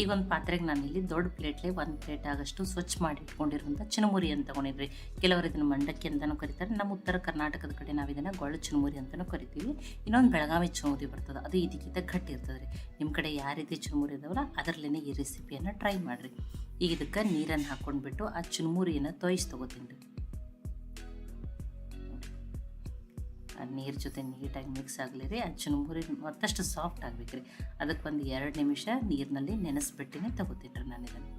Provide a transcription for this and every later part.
ಈಗ ಒಂದು ಪಾತ್ರೆಗೆ ನಾನು ಇಲ್ಲಿ ದೊಡ್ಡ ಪ್ಲೇಟ್ಲೆ ಒಂದು ಪ್ಲೇಟ್ ಆಗಷ್ಟು ಸ್ವಚ್ಛ ಮಾಡಿ ಇಟ್ಕೊಂಡಿರುವಂಥ ಚಿನಮುರಿ ಅಂತ ತೊಗೊಂಡಿದ್ರಿ. ಕೆಲವರು ಇದನ್ನು ಮಂಡಕ್ಕಿ ಅಂತಲೂ ಕರೀತಾರೆ. ನಮ್ಮ ಉತ್ತರ ಕರ್ನಾಟಕದ ಕಡೆ ನಾವು ಇದನ್ನು ಗೊಳ್ಳು ಚುನಮುರಿ ಅಂತಲೂ ಕರಿತೀವಿ. ಇನ್ನೊಂದು ಬೆಳಗಾವಿ ಚುನಮುರಿ ಬರ್ತದೆ. ಅದು ಇದಕ್ಕಿಂತ ಗಟ್ಟಿ ಇರ್ತದೆ ರೀ ನಿಮ್ಮ ಕಡೆ ಯಾವ ರೀತಿ ಚುನಮುರಿ ಇದಾವಲ್ಲ ಅದರಲ್ಲೇ ಈ ರೆಸಿಪಿಯನ್ನು ಟ್ರೈ ಮಾಡಿರಿ. ಈಗ ಇದಕ್ಕೆ ನೀರನ್ನು ಹಾಕ್ಕೊಂಡ್ಬಿಟ್ಟು ಆ ಚುನಮುರಿಯನ್ನು ತೊಯ್ಸಿ ತೊಗೋತೀನಿ ರೀ ನೀರು ಜೊತೆ ನೀಟಾಗಿ ಮಿಕ್ಸ್ ಆಗಲಿ ರೀ ಆ ಚುನಮುರಿ ಮತ್ತಷ್ಟು ಸಾಫ್ಟ್ ಆಗ್ಬೇಕು ರೀ ಅದಕ್ಕೆ ಒಂದು ಎರಡು ನಿಮಿಷ ನೀರಿನಲ್ಲಿ ನೆನೆಸ್ಬಿಟ್ಟಿನೇ ತಗೋತೀನಿ ರೀ ನಾನು ಇದನ್ನು.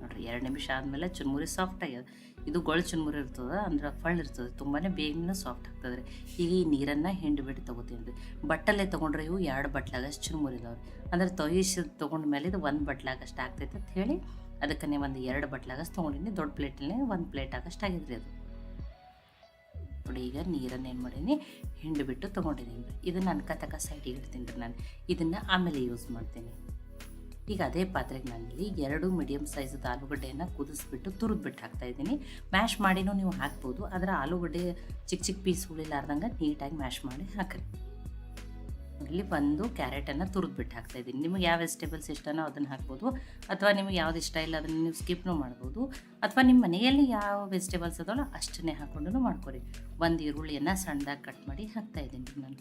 ನೋಡಿರಿ, ಎರಡು ನಿಮಿಷ ಆದಮೇಲೆ ಚುರುಮುರಿ ಸಾಫ್ಟ್ ಆಗ್ಯದ. ಇದು ಗೊಳ್ ಚುರುಮುರಿ ಇರ್ತದೆ, ಅಂದ್ರೆ ಫಳ್ ಇರ್ತದೆ ತುಂಬಾ ಬೇಗನೆ ಸಾಫ್ಟ್ ಆಗ್ತದೆ ರೀ ಈಗ ಈ ನೀರನ್ನು ಹಿಂಡಿಬಿಟ್ಟು ತೊಗೋತೀನಿ ರೀ ಬಟ್ಟಲೆ ತೊಗೊಂಡ್ರೆ ಇವು ಎರಡು ಬಟ್ಲಾಗಷ್ಟು ಚುರುಮುರಿ ಇದಾವೆ ಅಂದ್ರೆ ತೊಯ್ಸಿ ತೊಗೊಂಡ್ಮೇಲೆ ಇದು ಒಂದು ಬಟ್ಲಾಗಷ್ಟು ಆಗ್ತೈತೆ ಅಂತ ಹೇಳಿ ಅದಕ್ಕೆ ಒಂದು ಎರಡು ಬಟ್ಲಾಗಷ್ಟು ತೊಗೊಂಡಿನಿ, ದೊಡ್ಡ ಪ್ಲೇಟಲ್ಲೇ ಒಂದು ಪ್ಲೇಟ್ ಆಗಷ್ಟು ಆಗಿದ್ರಿ ಅದು. ನೋಡಿ ಈಗ ನೀರನ್ನು ಏನು ಮಾಡೀನಿ? ಹಿಂಡಿಬಿಟ್ಟು ತೊಗೊಂಡಿದ್ದೀನಿ ರೀ ಇದನ್ನು ನಾನು ಕತಕ ಸೈಡಿಗೆ ಇಡ್ತೀನಿ ರೀ ನಾನು. ಇದನ್ನು ಆಮೇಲೆ ಯೂಸ್ ಮಾಡ್ತೀನಿ. ಈಗ ಅದೇ ಪಾತ್ರೆಗೆ ನಾನಿಲ್ಲಿ ಎರಡು ಮೀಡಿಯಮ್ ಸೈಜದ ಆಲೂಗಡ್ಡೆಯನ್ನು ಕುದಿಸ್ಬಿಟ್ಟು, ತುರಿದ್ಬಿಟ್ಟು ಹಾಕ್ತಾ ಇದ್ದೀನಿ. ಮ್ಯಾಶ್ ಮಾಡಿನೂ ನೀವು ಹಾಕ್ಬೋದು. ಆದರೆ ಆಲೂಗಡ್ಡೆ ಚಿಕ್ಕ ಚಿಕ್ಕ ಪೀಸ್ ಉಳಿಲಾರ್ದಂಗೆ ನೀಟಾಗಿ ಮ್ಯಾಶ್ ಮಾಡಿ ಹಾಕ್ರಿ. ಇಲ್ಲಿ ಬಂದು ಕ್ಯಾರೆಟನ್ನು ತುರಿದ್ಬಿಟ್ಟು ಹಾಕ್ತಾ ಇದ್ದೀನಿ. ನಿಮಗೆ ಯಾವ ವೆಜಿಟೇಬಲ್ಸ್ ಇಷ್ಟನೋ ಅದನ್ನು ಹಾಕ್ಬೋದು. ಅಥವಾ ನಿಮಗೆ ಯಾವ್ದು ಇಷ್ಟ ಇಲ್ಲ ಅದನ್ನು ನೀವು ಸ್ಕಿಪ್ನೂ ಮಾಡ್ಬೋದು. ಅಥವಾ ನಿಮ್ಮ ಮನೆಯಲ್ಲಿ ಯಾವ ವೆಜಿಟೇಬಲ್ಸ್ ಅದೋ ಅಷ್ಟನ್ನೇ ಹಾಕ್ಕೊಂಡು ಮಾಡ್ಕೊರಿ ಒಂದು ಈರುಳ್ಳಿಯನ್ನು ಸಣ್ಣದಾಗಿ ಕಟ್ ಮಾಡಿ ಹಾಕ್ತಾ ಇದ್ದೀನಿ ನಾನು.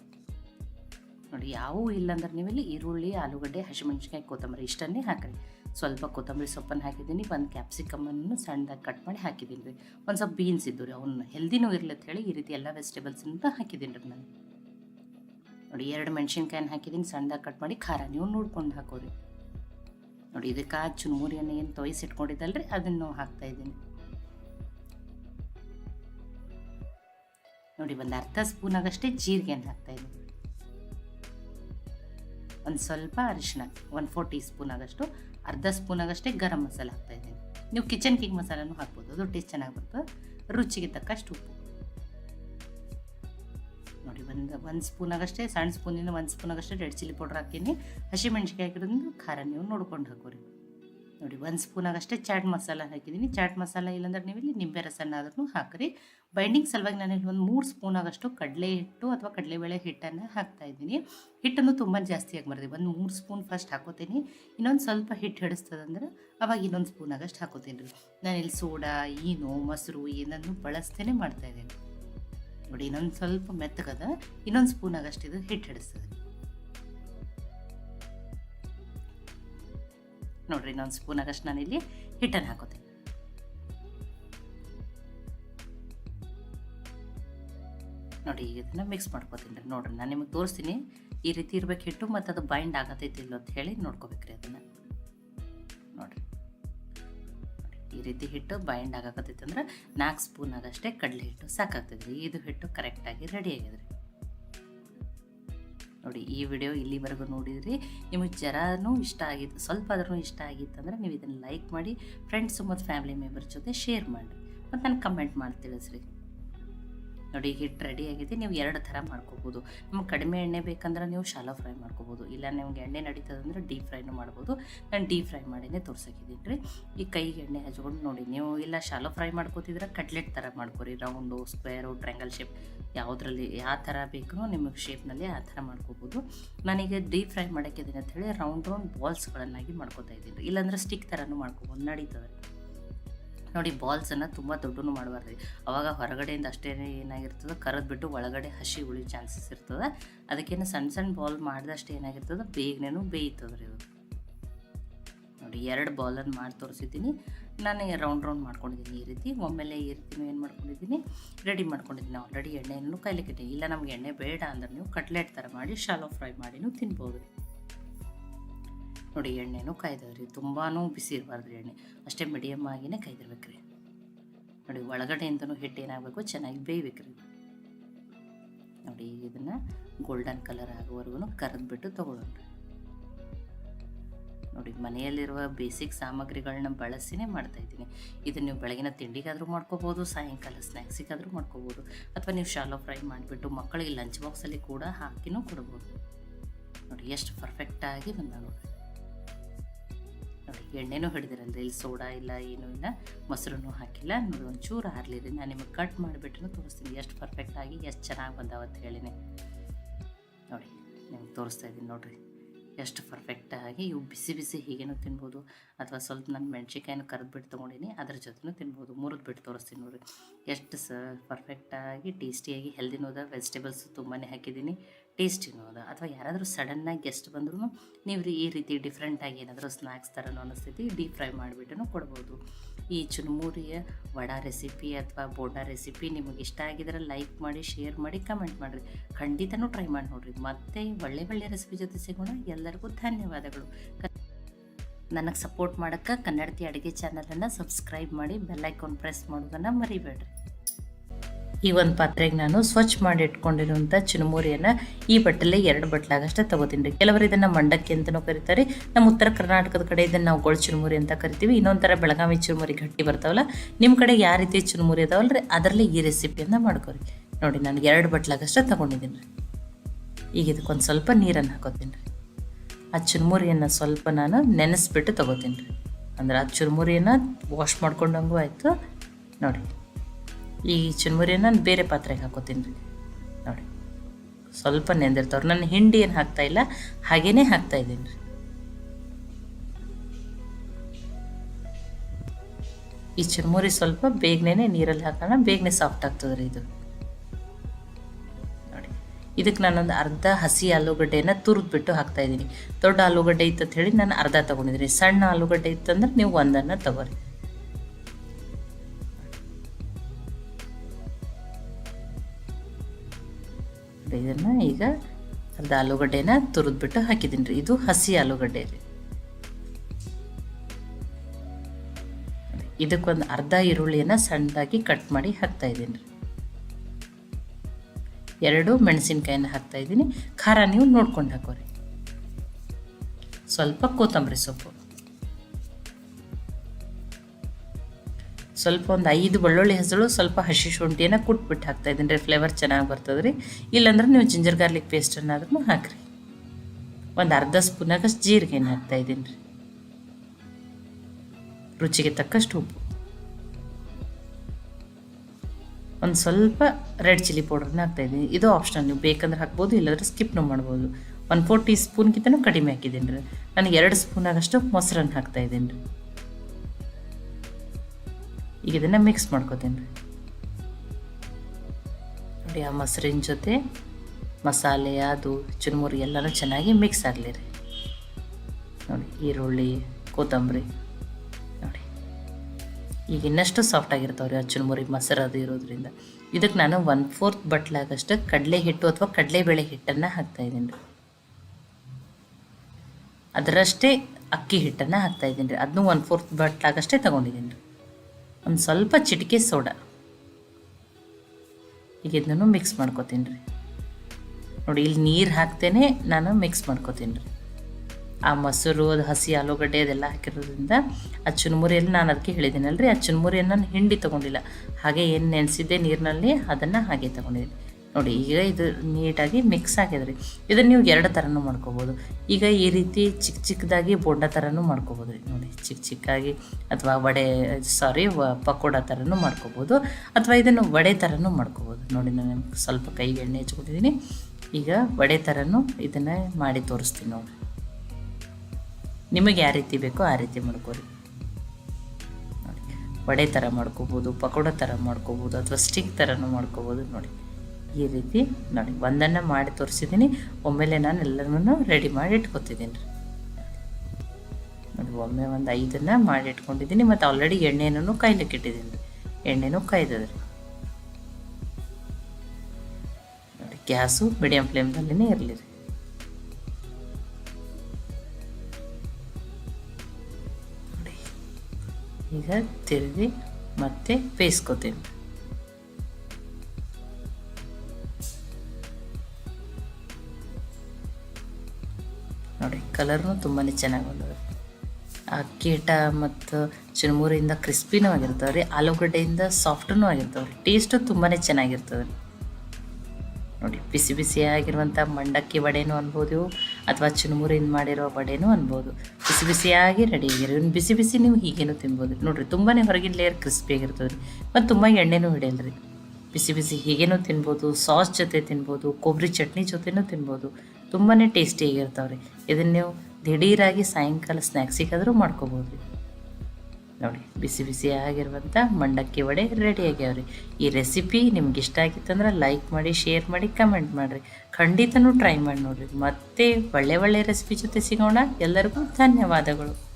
ನೋಡಿ ಯಾವೂ ನೀವು ನೀವಿಲ್ಲಿ ಈರುಳ್ಳಿ, ಆಲೂಗಡ್ಡೆ, ಹಸಿಮೆಣ್ಸಿನ್ಕಾಯಿ, ಕೊತ್ತಂಬರಿ ಇಷ್ಟನ್ನೇ ಹಾಕಿರಿ. ಸ್ವಲ್ಪ ಕೊತ್ತಂಬರಿ ಸೊಪ್ಪನ್ನು ಹಾಕಿದ್ದೀನಿ. ಒಂದು ಕ್ಯಾಪ್ಸಿಕಮನ್ನು ಸಣ್ಣದಾಗಿ ಕಟ್ ಮಾಡಿ ಹಾಕಿದ್ದೀನಿ. ರೀ ಒಂದು ಸ್ವಲ್ಪ ಬೀನ್ಸ್ ಇದ್ದು ರೀ, ಅವನ್ನ ಹೆಲ್ದಿನೂ ಇರಲಿ ಅಂತ ಹೇಳಿ ಈ ರೀತಿ ಎಲ್ಲ ವೆಜಿಟೇಬಲ್ಸನ್ನು ಹಾಕಿದ್ದೀನಿ ರೀ ನಾನು. ನೋಡಿ, ಎರಡು ಮೆಣಸಿನ್ಕಾಯಿನ ಹಾಕಿದ್ದೀನಿ, ಸಣ್ಣದಾಗಿ ಕಟ್ ಮಾಡಿ ಖಾರ ನೀವು ನೋಡ್ಕೊಂಡು ಹಾಕೋರಿ. ನೋಡಿ, ಇದಕ್ಕೆ ಚುನ್ಮುರಿಯನ್ನು ಏನು ತೊಯ್ಸಿಟ್ಕೊಂಡಿದ್ದಲ್ರಿ, ಅದನ್ನು ಹಾಕ್ತಾ ಇದ್ದೀನಿ. ನೋಡಿ, ಒಂದು ಅರ್ಧ ಸ್ಪೂನ್ ಆಗಷ್ಟೇ ಜೀರಿಗೆಯನ್ನು ಹಾಕ್ತಾ ಇದ್ದೀನಿ. ಒಂದು ಸ್ವಲ್ಪ ಅರಿಶಿಣ, ಒಂದು ಫೋರ್ ಟೀ ಸ್ಪೂನ್ ಆಗಷ್ಟು, ಅರ್ಧ ಸ್ಪೂನ್ ಆಗಷ್ಟೇ ಗರಂ ಮಸಾಲೆ ಹಾಕ್ತಾಯಿದ್ದೀನಿ ನೀವು ಕಿಚನ್ ಕಿಂಗ್ ಮಸಾಲನೂ ಹಾಕ್ಬೋದು, ಅದು ಟೇಸ್ಟ್ ಚೆನ್ನಾಗಿ ಬರ್ತದೆ, ರುಚಿಗೆ ತಕ್ಕಷ್ಟು ಉಪ್ಪು. ನೋಡಿ, ಒಂದು ಒಂದು ಸ್ಪೂನ್ ಆಗಷ್ಟೇ ಸಣ್ಣ ಸ್ಪೂನಿಂದ ಒಂದು ಸ್ಪೂನ್ ಆಗಷ್ಟೇ ರೆಡ್ ಚಿಲ್ಲಿ ಪೌಡ್ರ್ ಹಾಕೀನಿ ಹಸಿಮೆಣ್ಸಿಕಾಯಿ ಹಾಕಿರೋದ್ರಿಂದ ಖಾರ ನೀವು ನೋಡ್ಕೊಂಡು ಹಾಕೋರಿ ನೋಡಿ, ಒಂದು ಸ್ಪೂನ್ ಆಗಷ್ಟೇ ಚಾಟ್ ಮಸಾಲ ಹಾಕಿದ್ದೀನಿ. ಚಾಟ್ ಮಸಾಲ ಇಲ್ಲಾಂದ್ರೆ ನೀವು ಇಲ್ಲಿ ನಿಂಬೆ ರಸನ ಆದ್ರೂ ಹಾಕಿರಿ. ಬೈಂಡಿಂಗ್ ಸಲುವಾಗಿ ನಾನು ಇಲ್ಲಿ ಒಂದು ಮೂರು ಸ್ಪೂನ್ ಆಗಷ್ಟು ಕಡಲೆ ಹಿಟ್ಟು ಅಥವಾ ಕಡಲೆಬೇಳೆ ಹಿಟ್ಟನ್ನು ಹಾಕ್ತಾ ಇದ್ದೀನಿ. ಹಿಟ್ಟನ್ನು ತುಂಬ ಜಾಸ್ತಿ ಆಗಬಾರ್ದು ಒಂದು ಮೂರು ಸ್ಪೂನ್ ಫಸ್ಟ್ ಹಾಕೋತೀನಿ. ಇನ್ನೊಂದು ಸ್ವಲ್ಪ ಹಿಟ್ಟು ಹಿಡಿಸ್ತದಂದ್ರೆ ಅವಾಗ ಇನ್ನೊಂದು ಸ್ಪೂನ್ ಆಗಷ್ಟು ಹಾಕೋತೀನಿ. ನಾನು ಇಲ್ಲಿ ಸೋಡಾ ಏನು ಮೊಸರು ಏನನ್ನು ಬಳಸ್ತೇನೆ ಮಾಡ್ತಾ ಇದ್ದೀನಿ. ನೋಡಿ, ಇನ್ನೊಂದು ಸ್ವಲ್ಪ ಮೆತ್ತಗದ, ಇನ್ನೊಂದು ಸ್ಪೂನ್ ಆಗಷ್ಟು ಇದು ಹಿಟ್ಟು ಹಿಡಿಸ್ತದೆ. ನೋಡ್ರಿ, ಇನ್ನೊಂದು ಸ್ಪೂನ್ ಆಗಷ್ಟು ನಾನಿಲ್ಲಿ ಹಿಟ್ಟನ್ನು ಹಾಕೋತೀನಿ. ನೋಡಿ, ಈಗ ಇದನ್ನ ಮಿಕ್ಸ್ ಮಾಡ್ಕೋತೀನಿ ರೀ. ನೋಡ್ರಿ, ನಾನು ನಿಮಗೆ ತೋರಿಸ್ತೀನಿ. ಈ ರೀತಿ ಇರ್ಬೇಕು ಹಿಟ್ಟು ಮತ್ತು ಅದು ಬೈಂಡ್ ಆಗತೈತಿ ಇಲ್ಲ ಅಂತ ಹೇಳಿ ನೋಡ್ಕೋಬೇಕ್ರಿ ಅದನ್ನು. ಈ ರೀತಿ ಹಿಟ್ಟು ಬೈಂಡ್ ಆಗಾಕತ್ತೈತೆ ಅಂದ್ರೆ ನಾಲ್ಕು ಸ್ಪೂನ್ ಆಗಷ್ಟೇ ಕಡಲೆ ಹಿಟ್ಟು ಸಾಕಾಗ್ತದೆ ಇದು ಹಿಟ್ಟು ಕರೆಕ್ಟಾಗಿ ರೆಡಿ ಆಗಿದೆ ನೋಡಿ, ಈ ವಿಡಿಯೋ ಇಲ್ಲಿವರೆಗೂ ನೋಡಿದ್ರಿ. ನಿಮಗೆ ಜರಾನೂ ಇಷ್ಟ ಆಗಿತ್ತು ಸ್ವಲ್ಪ ಆದ್ರೂ ಇಷ್ಟ ಆಗಿತ್ತು ಅಂದರೆ ನೀವು ಇದನ್ನು ಲೈಕ್ ಮಾಡಿ ಫ್ರೆಂಡ್ಸು ಮತ್ತು ಫ್ಯಾಮಿಲಿ ಮೆಂಬರ್ ಜೊತೆ ಶೇರ್ ಮಾಡಿರಿ. ಮತ್ತು ನನಗೆ ಕಮೆಂಟ್ ಮಾಡಿ ತಿಳಿಸ್ರಿ. ನೋಡಿ ಹಿಟ್ಟು ರೆಡಿ ಆಗಿದೆ ನೀವು ಎರಡು ಥರ ಮಾಡ್ಕೋಬೋದು. ನಿಮ್ಗೆ ಕಡಿಮೆ ಎಣ್ಣೆ ಬೇಕಂದ್ರೆ ನೀವು ಶಾಲೋ ಫ್ರೈ ಮಾಡ್ಕೋಬೋದು. ಇಲ್ಲ ನಿಮ್ಗೆ ಎಣ್ಣೆ ನಡೀತದಂದ್ರೆ ಡೀಪ್ ಫ್ರೈನೂ ಮಾಡ್ಬೋದು. ನಾನು ಡೀಪ್ ಫ್ರೈ ಮಾಡಿನೇ ತೋರ್ಸಕ್ಕಿದ್ದೀನಿ ರೀ. ಈ ಕೈಗೆ ಎಣ್ಣೆ ಹಚ್ಕೊಂಡು ನೋಡಿ, ನೀವು ಇಲ್ಲ ಶಾಲೋ ಫ್ರೈ ಮಾಡ್ಕೋತಿದ್ರೆ ಕಟ್ಲೆಟ್ ಥರ ಮಾಡ್ಕೊರಿ. ರೌಂಡು ಸ್ಕ್ವೇರು ಟ್ರ್ಯಾಂಗಲ್ ಶೇಪ್ ಯಾವುದ್ರಲ್ಲಿ ಯಾವ ಥರ ಬೇಕು ನಿಮಗೆ ಶೇಪ್ನಲ್ಲಿ ಆ ಥರ ಮಾಡ್ಕೋಬೋದು. ನನಗೆ ಡೀಪ್ ಫ್ರೈ ಮಾಡೋಕ್ಕಿದ್ದೀನಿ ಅಂತ ಹೇಳಿ ರೌಂಡ್ ರೌಂಡ್ ಬಾಲ್ಸ್ಗಳನ್ನಾಗಿ ಮಾಡ್ಕೋತಾ ಇದ್ದೀನಿ. ಇಲ್ಲಾಂದ್ರೆ ಸ್ಟಿಕ್ ಥರನೂ ಮಾಡ್ಕೋಬೋದು. ನಡೀತದೆ. ನೋಡಿ ಬಾಲ್ಸನ್ನು ತುಂಬ ದೊಡ್ಡನು ಮಾಡಬಾರ್ದು. ಅವಾಗ ಹೊರಗಡೆಯಿಂದ ಅಷ್ಟೇ ಏನಾಗಿರ್ತದೆ ಕರೆದ್ಬಿಟ್ಟು ಒಳಗಡೆ ಹಸಿ ಉಳಿ ಚಾನ್ಸಸ್ ಇರ್ತದೆ. ಅದಕ್ಕೇನು ಸಣ್ಣ ಸಣ್ಣ ಬಾಲ್ ಮಾಡಿದಷ್ಟು ಏನಾಗಿರ್ತದೆ ಬೇಗನೆ ಬೇಯ್ತದೆ ರೀ ನೋಡಿ ಎರಡು ಬಾಲನ್ನು ಮಾಡಿ ತೋರಿಸಿದ್ದೀನಿ. ನಾನು ರೌಂಡ್ ರೌಂಡ್ ಮಾಡ್ಕೊಂಡಿದ್ದೀನಿ ಈ ರೀತಿ. ಒಮ್ಮೆಲೆ ಈ ರೀತಿ ಏನು ಮಾಡ್ಕೊಂಡಿದ್ದೀನಿ ರೆಡಿ ಮಾಡ್ಕೊಂಡಿದ್ದೀನಿ. ಆಲ್ರೆಡಿ ಎಣ್ಣೆಯನ್ನು ಕೈಲಿಕ್ಕಿಟ್ಟೆ ಇಲ್ಲ ನಮ್ಗೆ ಎಣ್ಣೆ ಬೇಡ ಅಂದ್ರೆ ನೀವು ಕಟ್ಲೆಟ್ ಥರ ಮಾಡಿ ಶಾಲೋ ಫ್ರೈ ಮಾಡಿನೂ ತಿನ್ಬೋದು. ನೋಡಿ, ಎಣ್ಣೆನೂ ರೀ ತುಂಬಾ ಬಿಸಿ ಇರಬಾರ್ದು ಎಣ್ಣೆ. ಅಷ್ಟೇ ಮೀಡಿಯಮ್ ಆಗಿನೇ ಕಾಯ್ದಿರ್ಬೇಕು ರೀ ನೋಡಿ, ಒಳಗಡೆಯಿಂದನೂ ಹಿಟ್ಟು ಏನಾಗಬೇಕು, ಚೆನ್ನಾಗಿ ಬೇಯ್ಬೇಕು ರೀ ನೋಡಿ, ಇದನ್ನು ಗೋಲ್ಡನ್ ಕಲರ್ ಆಗೋವರೆಗೂ ಕರೆದ್ಬಿಟ್ಟು ತೊಗೊಳ್ಳೋಣ ನೋಡಿ, ಮನೆಯಲ್ಲಿರುವ ಬೇಸಿಕ್ ಸಾಮಗ್ರಿಗಳನ್ನ ಬಳಸಿನೇ ಮಾಡ್ತಾ ಇದ್ದೀನಿ. ಇದು ನೀವು ಬೆಳಗಿನ ತಿಂಡಿಗಾದರೂ ಮಾಡ್ಕೋಬೋದು, ಸಾಯಂಕಾಲ ಸ್ನ್ಯಾಕ್ಸಿಗಾದರೂ ಮಾಡ್ಕೋಬೋದು, ಅಥವಾ ನೀವು ಶಾಲೋ ಫ್ರೈ ಮಾಡಿಬಿಟ್ಟು ಮಕ್ಕಳಿಗೆ ಲಂಚ್ ಬಾಕ್ಸಲ್ಲಿ ಕೂಡ ಹಾಕಿನೂ ಕೊಡ್ಬೋದು. ನೋಡಿ, ಎಷ್ಟು ಪರ್ಫೆಕ್ಟಾಗಿ ಬಂದ ನೋಡಿ ನೋಡಿ ಎಣ್ಣೆನೂ ಹಿಡಿದಿರಂದ್ರೆ ಇಲ್ಲಿ ಸೋಡಾ ಇಲ್ಲ, ಏನೂ ಇಲ್ಲ, ಮೊಸರನ್ನು ಹಾಕಿಲ್ಲ, ನೋಡಿ ಒಂಚೂರು ಹಾರಲಿರಿ ನಾನು ನಿಮಗೆ ಕಟ್ ಮಾಡಿಬಿಟ್ರು ತೋರಿಸ್ತೀನಿ, ಎಷ್ಟು ಪರ್ಫೆಕ್ಟಾಗಿ ಎಷ್ಟು ಚೆನ್ನಾಗಿ ಬಂದಾವಂತ ಹೇಳಿನಿ. ನೋಡಿ, ನಿಮ್ಗೆ ತೋರಿಸ್ತಾ ಇದ್ದೀನಿ ನೋಡಿರಿ. ಎಷ್ಟು ಪರ್ಫೆಕ್ಟಾಗಿ ಇವು ಬಿಸಿ ಬಿಸಿ ಹೀಗೇನು ತಿನ್ಬೋದು. ಅಥವಾ ಸ್ವಲ್ಪ ನಾನು ಮೆಣ್ಸಿನ್ಕಾಯಿನೂ ಕರ್ದು ಬಿಟ್ಟು ತೊಗೊಂಡಿನಿ, ಅದ್ರ ಜೊತೆನೂ ತಿನ್ಬೋದು. ಮುರಿದು ಬಿಟ್ಟು ತೋರಿಸ್ತೀನಿ ನೋಡಿರಿ. ಎಷ್ಟು ಸ ಪರ್ಫೆಕ್ಟಾಗಿ ಟೇಸ್ಟಿಯಾಗಿ ಹೆಲ್ದಿನೂ ಅದ. ವೆಜಿಟೇಬಲ್ಸ್ ತುಂಬಾ ಹಾಕಿದ್ದೀನಿ. ಟೇಸ್ಟಿನೂ ಅದ. ಅಥವಾ ಯಾರಾದರೂ ಸಡನ್ನಾಗಿ ಗೆಸ್ಟ್ ಬಂದ್ರೂ ನೀವು ಈ ರೀತಿ ಡಿಫ್ರೆಂಟಾಗಿ ಏನಾದರೂ ಸ್ನ್ಯಾಕ್ಸ್ ಥರನೂ ಅನಿಸ್ತೈತಿ ಡೀಪ್ ಫ್ರೈ ಮಾಡಿಬಿಟ್ಟು ಕೊಡ್ಬೋದು. ಈ ಚುರುಮುರಿಯ ವಡ ರೆಸಿಪಿ ಅಥವಾ ಬೋಂಡಾ ರೆಸಿಪಿ ನಿಮಗೆ ಇಷ್ಟ ಆಗಿದ್ರೆ ಲೈಕ್ ಮಾಡಿ ಶೇರ್ ಮಾಡಿ ಕಮೆಂಟ್ ಮಾಡಿರಿ. ಖಂಡಿತನೂ ಟ್ರೈ ಮಾಡಿ ನೋಡಿರಿ. ಮತ್ತೆ ಒಳ್ಳೆ ಒಳ್ಳೆ ರೆಸಿಪಿ ಜೊತೆ ಸಿಗೋಣ. ಎಲ್ಲರಿಗೂ ಧನ್ಯವಾದಗಳು. ನನಗೆ ಸಪೋರ್ಟ್ ಮಾಡೋಕ್ಕೆ ಕನ್ನಡತಿ ಅಡುಗೆ ಚಾನಲನ್ನು ಸಬ್ಸ್ಕ್ರೈಬ್ ಮಾಡಿ ಬೆಲ್ಲೈಕಾನ್ ಪ್ರೆಸ್ ಮಾಡೋದನ್ನು ಮರಿಬೇಡ್ರಿ. ಈ ಒಂದು ಪಾತ್ರೆಗೆ ನಾನು ಸ್ವಚ್ಛ ಮಾಡಿ ಇಟ್ಕೊಂಡಿರುವಂಥ ಚುರುಮುರಿಯನ್ನು ಈ ಬಟ್ಟಲೆ ಎರಡು ಬಟ್ಲಾಗಷ್ಟೇ ತಗೋತೀನಿ ರೀ. ಕೆಲವರು ಇದನ್ನು ಮಂಡಕ್ಕಿ ಅಂತಲೂ ಕರೀತಾರೆ. ನಮ್ಮ ಉತ್ತರ ಕರ್ನಾಟಕದ ಕಡೆ ಇದನ್ನು ನಾವು ಗೊಳ್ ಚುರುಮುರಿ ಅಂತ ಕರಿತೀವಿ. ಇನ್ನೊಂಥರ ಬೆಳಗಾವಿ ಚುರುಮುರಿ ಗಟ್ಟಿ ಬರ್ತಾವಲ್ಲ ನಿಮ್ಮ ಕಡೆ ಯಾವ ರೀತಿ ಚುರುಮುರಿ ಅದಾವಲ್ಲ ರೀ ಅದರಲ್ಲಿ ಈ ರೆಸಿಪಿಯನ್ನು ಮಾಡ್ಕೊರಿ. ನೋಡಿ, ನಾನು ಎರಡು ಬಟ್ಲಾಗಷ್ಟೇ ತೊಗೊಂಡಿದ್ದೀನಿ ರೀ. ಈಗ ಇದಕ್ಕೊಂದು ಸ್ವಲ್ಪ ನೀರನ್ನು ಹಾಕೋತೀನಿ ರೀ. ಆ ಚುರುಮುರಿಯನ್ನು ಸ್ವಲ್ಪ ನಾನು ನೆನೆಸ್ಬಿಟ್ಟು ತೊಗೋತೀನಿ ರೀ. ಅಂದ್ರೆ ಆ ಚುರುಮುರಿಯನ್ನು ವಾಶ್ ಮಾಡ್ಕೊಂಡಂಗೂ ಆಯಿತು. ನೋಡಿ. ಈ ಚುನ್ಮುರಿಯನ್ನು ನಾನು ಬೇರೆ ಪಾತ್ರೆಗೆ ಹಾಕೋತೀನಿ ರೀ. ನೋಡಿ. ಸ್ವಲ್ಪ ನೆಂದಿರ್ತಾವ್ರು. ನಾನು ಹಿಂಡಿ ಏನು ಹಾಕ್ತಾ ಇಲ್ಲ, ಹಾಗೇನೇ ಹಾಕ್ತಾ ಇದ್ದೀನಿ ರೀ. ಈ ಚುರ್ಮುರಿ ಸ್ವಲ್ಪ ಬೇಗನೆ ನೀರಲ್ಲಿ ಹಾಕೋಣ. ಬೇಗನೆ ಸಾಫ್ಟ್ ಆಗ್ತದೆ ರೀ ಇದು. ನೋಡಿ. ಇದಕ್ಕೆ ನಾನೊಂದು ಅರ್ಧ ಹಸಿ ಆಲೂಗಡ್ಡೆಯನ್ನು ತುರಿದ್ಬಿಟ್ಟು ಹಾಕ್ತಾ ಇದ್ದೀನಿ. ದೊಡ್ಡ ಆಲೂಗಡ್ಡೆ ಇತ್ತು ಅಂತ ಹೇಳಿ ನಾನು ಅರ್ಧ ತೊಗೊಂಡಿದ್ದೀನಿ. ಸಣ್ಣ ಆಲೂಗಡ್ಡೆ ಇತ್ತಂದ್ರೆ ನೀವು ಒಂದನ್ನು ತಗೋರಿ. ಇದನ್ನು ಈಗ ಅರ್ಧ ಆಲೂಗಡ್ಡೆನ ತುರಿದ್ಬಿಟ್ಟು ಹಾಕಿದ್ದೀನಿ ರೀ. ಇದು ಹಸಿ ಆಲೂಗಡ್ಡೆ ರೀ. ಇದಕ್ಕೊಂದು ಅರ್ಧ ಈರುಳ್ಳಿಯನ್ನು ಸಣ್ಣದಾಗಿ ಕಟ್ ಮಾಡಿ ಹಾಕ್ತಾ ಇದ್ದೀನಿ ರೀ. ಎರಡು ಮೆಣಸಿನ್ಕಾಯಿನ ಹಾಕ್ತಾ ಇದ್ದೀನಿ. ಖಾರ ನೀವು ನೋಡ್ಕೊಂಡು ಹಾಕೋರಿ. ಸ್ವಲ್ಪ ಕೊತ್ತಂಬರಿ ಸೊಪ್ಪು. ಸ್ವಲ್ಪ ಒಂದು ಐದು ಬೆಳ್ಳುಳ್ಳಿ ಹೆಸರು, ಸ್ವಲ್ಪ ಹಸಿ ಶುಂಠಿಯನ್ನು ಕುಟ್ಬಿಟ್ಟು ಹಾಕ್ತಾ ಇದ್ದೀನಿ. ರೀ ಫ್ಲೇವರ್ ಚೆನ್ನಾಗಿ ಬರ್ತದೆ ರೀ. ಇಲ್ಲಾಂದ್ರೆ ನೀವು ಜಿಂಜರ್ ಗಾರ್ಲಿಕ್ ಪೇಸ್ಟನ್ನಾದ್ರೂ ಹಾಕಿರಿ. ಒಂದು ಅರ್ಧ ಸ್ಪೂನಾಗಷ್ಟು ಜೀರಿಗೆನ ಹಾಕ್ತಾ ಇದ್ದೀನಿ ರೀ. ರುಚಿಗೆ ತಕ್ಕಷ್ಟು ಉಪ್ಪು. ಒಂದು ಸ್ವಲ್ಪ ರೆಡ್ ಚಿಲ್ಲಿ ಪೌಡರ್ನ ಹಾಕ್ತಾಯಿದ್ದೀನಿ ಇದು ಆಪ್ಷನಲ್ ನೀವು ಬೇಕಂದ್ರೆ ಹಾಕ್ಬೋದು, ಇಲ್ಲಾಂದ್ರೆ ಸ್ಕಿಪ್ನು ಮಾಡ್ಬೋದು. ಒನ್ ಫೋರ್ ಟೀ ಸ್ಪೂನ್ಗಿಂತನೂ ಕಡಿಮೆ ಹಾಕಿದ್ದೀನಿ ರೀ. ನನಗೆ ಎರಡು ಸ್ಪೂನಾಗಷ್ಟು ಮೊಸರನ್ನು ಹಾಕ್ತಾಯಿದ್ದೀನಿ ರೀ. ಈಗ ಇದನ್ನು ಮಿಕ್ಸ್ ಮಾಡ್ಕೋತೀನಿ. ರೀ ನೋಡಿ ಆ ಮೊಸರಿನ ಜೊತೆ ಮಸಾಲೆ, ಅದು, ಚುರುಮುರಿ ಎಲ್ಲನೂ ಚೆನ್ನಾಗಿ ಮಿಕ್ಸ್ ಆಗಲಿ ರೀ ನೋಡಿ ಈರುಳ್ಳಿ, ಕೊತ್ತಂಬರಿ, ನೋಡಿ. ಈಗ ಇನ್ನಷ್ಟು ಸಾಫ್ಟ್ ಆಗಿರ್ತಾವೆ ರೀ ಆ ಚುರುಮುರಿ ಮೊಸರು ಅದು ಇರೋದ್ರಿಂದ. ಇದಕ್ಕೆ ನಾನು ಒನ್ ಫೋರ್ತ್ ಬಟ್ಲಾಗಷ್ಟು ಕಡಲೆ ಹಿಟ್ಟು ಅಥವಾ ಕಡಲೆಬೇಳೆ ಹಿಟ್ಟನ್ನು ಹಾಕ್ತಾಯಿದ್ದೀನಿ ರೀ ಅದರಷ್ಟೇ ಅಕ್ಕಿ ಹಿಟ್ಟನ್ನು ಹಾಕ್ತಾಯಿದ್ದೀನಿ ರೀ ಅದನ್ನೂ ಒನ್ ಫೋರ್ತ್ ಬಟ್ಲಾಗಷ್ಟೇ ತೊಗೊಂಡಿದ್ದೀನಿ. ರೀ ಒಂದು ಸ್ವಲ್ಪ ಚಿಟಿಕೆ ಸೋಡಾ. ಈಗ ಇದನ್ನು ಮಿಕ್ಸ್ ಮಾಡ್ಕೋತೀನಿ ರೀ. ನೋಡಿ, ಇಲ್ಲಿ ನೀರು ಹಾಕ್ತೇನೆ, ನಾನು ಮಿಕ್ಸ್ ಮಾಡ್ಕೋತೀನಿ ರೀ. ಆ ಮೊಸರು, ಅದು ಹಸಿ ಆಲೂಗಡ್ಡೆ ಅದೆಲ್ಲ ಹಾಕಿರೋದ್ರಿಂದ ಆ ಚುನ್ಮುರಿಯಲ್ಲಿ ನಾನು ಅದಕ್ಕೆ ಹೇಳಿದ್ದೀನಲ್ರಿ, ಆ ಚುನ್ಮುರಿಯನ್ನು ನಾನು ಹಿಂಡಿ ತೊಗೊಂಡಿಲ್ಲ. ಹಾಗೆ ಏನು ನೆನೆಸಿದ್ದೆ ನೀರಿನಲ್ಲಿ, ಅದನ್ನು ಹಾಗೆ ತೊಗೊಂಡಿದ್ದೀನಿ. ನೋಡಿ, ಈಗ ಇದು ನೀಟಾಗಿ ಮಿಕ್ಸ್ ಆಗಿದ್ರಿ. ಇದನ್ನ ನೀವು ಎರಡು ಥರನೂ ಮಾಡ್ಕೋಬೋದು. ಈಗ ಈ ರೀತಿ ಚಿಕ್ಕ ಚಿಕ್ಕದಾಗಿ ಬೋಂಡ ಥರನೂ ಮಾಡ್ಕೋಬೋದು. ನೋಡಿ ಚಿಕ್ಕ ಚಿಕ್ಕಾಗಿ ಅಥವಾ ವಡೆ ಸಾರಿ ಪಕೋಡ ಥರನೂ ಮಾಡ್ಕೋಬೋದು. ಅಥವಾ ಇದನ್ನು ವಡೆ ಥರನೂ ಮಾಡ್ಕೋಬೋದು. ನೋಡಿ, ನಾನು ಸ್ವಲ್ಪ ಕೈಗೆ ಎಣ್ಣೆ ಹಚ್ಕೊಂಡಿದ್ದೀನಿ ಈಗ ವಡೆ ಥರನೂ ಇದನ್ನು ಮಾಡಿ ತೋರಿಸ್ತೀನಿ ನೋಡಿ. ನಿಮಗೆ ಯಾವ ರೀತಿ ಬೇಕೋ ಆ ರೀತಿ ಮಾಡ್ಕೋರಿ. ವಡೆ ಥರ ಮಾಡ್ಕೋಬೋದು, ಪಕೋಡ ಥರ ಮಾಡ್ಕೋಬೋದು, ಅಥವಾ ಸ್ಟಿಕ್ ಥರನೂ ಮಾಡ್ಕೋಬೋದು. ನೋಡಿ ಈ ರೀತಿ ನೋಡಿ, ಒಂದನ್ನು ಮಾಡಿ ತೋರಿಸಿದ್ದೀನಿ. ಒಮ್ಮೆಲೆ ನಾನು ಎಲ್ಲನೂ ರೆಡಿ ಮಾಡಿ ಇಟ್ಕೊತಿದ್ದೀನಿ. ರೀ ನೋಡಿ, ಒಮ್ಮೆ ಒಂದು ಐದನ್ನು ಮಾಡಿ ಇಟ್ಕೊಂಡಿದ್ದೀನಿ. ಮತ್ತು ಆಲ್ರೆಡಿ ಎಣ್ಣೆನೂ ಕಾಯ್ಲಿಕ್ಕೆ ಇಟ್ಟಿದ್ದೀನಿ. ರೀ ಎಣ್ಣೆನೂ ಕಾಯ್ದದ್ರಿ ನೋಡಿ, ಗ್ಯಾಸು ಮೀಡಿಯಂ ಫ್ಲೇಮ್ದಲ್ಲೇ ಇರಲಿ ರೀ. ಈಗ ತಿರುಗಿ ಮತ್ತೆ ಬೇಯಿಸ್ಕೊತೀನಿ. ಕಲರ್ನು ತುಂಬಾ ಚೆನ್ನಾಗಿ ಬಂದದ. ಕೀಟ ಮತ್ತು ಚುರುಮುರಿಯಿಂದ ಕ್ರಿಸ್ಪಿನೂ ಆಗಿರ್ತಾವೆ ರೀ, ಆಲೂಗಡ್ಡೆಯಿಂದ ಸಾಫ್ಟೂ ಆಗಿರ್ತಾವೆ ರೀ, ಟೇಸ್ಟು ತುಂಬಾ ಚೆನ್ನಾಗಿರ್ತದೆ ನೋಡಿ, ಬಿಸಿ ಬಿಸಿಯಾಗಿರುವಂಥ ಮಂಡಕ್ಕಿ ವಡೆನೂ ಅನ್ಬೋದು, ಅಥವಾ ಚುರುಮುರಿಯಿಂದ ಮಾಡಿರೋ ವಡೆನೂ ಅನ್ಬೋದು. ಬಿಸಿ ಬಿಸಿಯಾಗಿ ರೆಡಿ ಆಗಿರಿ ಬಿಸಿ ಬಿಸಿ ನೀವು ಹೀಗೇನು ತಿನ್ಬೋದು. ನೋಡಿರಿ ತುಂಬಾ ಹೊರಗಿನ ಲೇಯರ್ ಕ್ರಿಸ್ಪಿ ಆಗಿರ್ತದೆ ರೀ, ಮತ್ತು ತುಂಬ ಎಣ್ಣೆನೂ ಹಿಡಿಯಲ್ಲ ರೀ. ಬಿಸಿ ಬಿಸಿ ಹೀಗೇನೂ ತಿನ್ಬೋದು ಸಾಸ್ ಜೊತೆ ತಿನ್ಬೋದು ಕೊಬ್ಬರಿ ಚಟ್ನಿ ಜೊತೆನೂ ತಿನ್ಬೋದು. ತುಂಬಾ ಟೇಸ್ಟಿಯಾಗಿರ್ತಾವೆ ರೀ ಇದನ್ನು ನೀವು ದಿಢೀರಾಗಿ ಸಾಯಂಕಾಲ ಸ್ನ್ಯಾಕ್ಸಿಗಾದರೂ ಮಾಡ್ಕೋಬೋದು ರೀ ನೋಡಿ, ಬಿಸಿ ಬಿಸಿ ಆಗಿರುವಂಥ ಮಂಡಕ್ಕಿ ವಡೆ ರೆಡಿ ಆಗ್ಯಾವ್ರಿ. ಈ ರೆಸಿಪಿ ನಿಮ್ಗೆ ಇಷ್ಟ ಆಗಿತ್ತಂದ್ರೆ ಲೈಕ್ ಮಾಡಿ ಶೇರ್ ಮಾಡಿ ಕಮೆಂಟ್ ಮಾಡಿರಿ. ಖಂಡಿತನೂ ಟ್ರೈ ಮಾಡಿ ನೋಡಿರಿ. ಮತ್ತೆ ಒಳ್ಳೆ ಒಳ್ಳೆ ರೆಸಿಪಿ ಜೊತೆ ಸಿಗೋಣ. ಎಲ್ಲರಿಗೂ ಧನ್ಯವಾದಗಳು.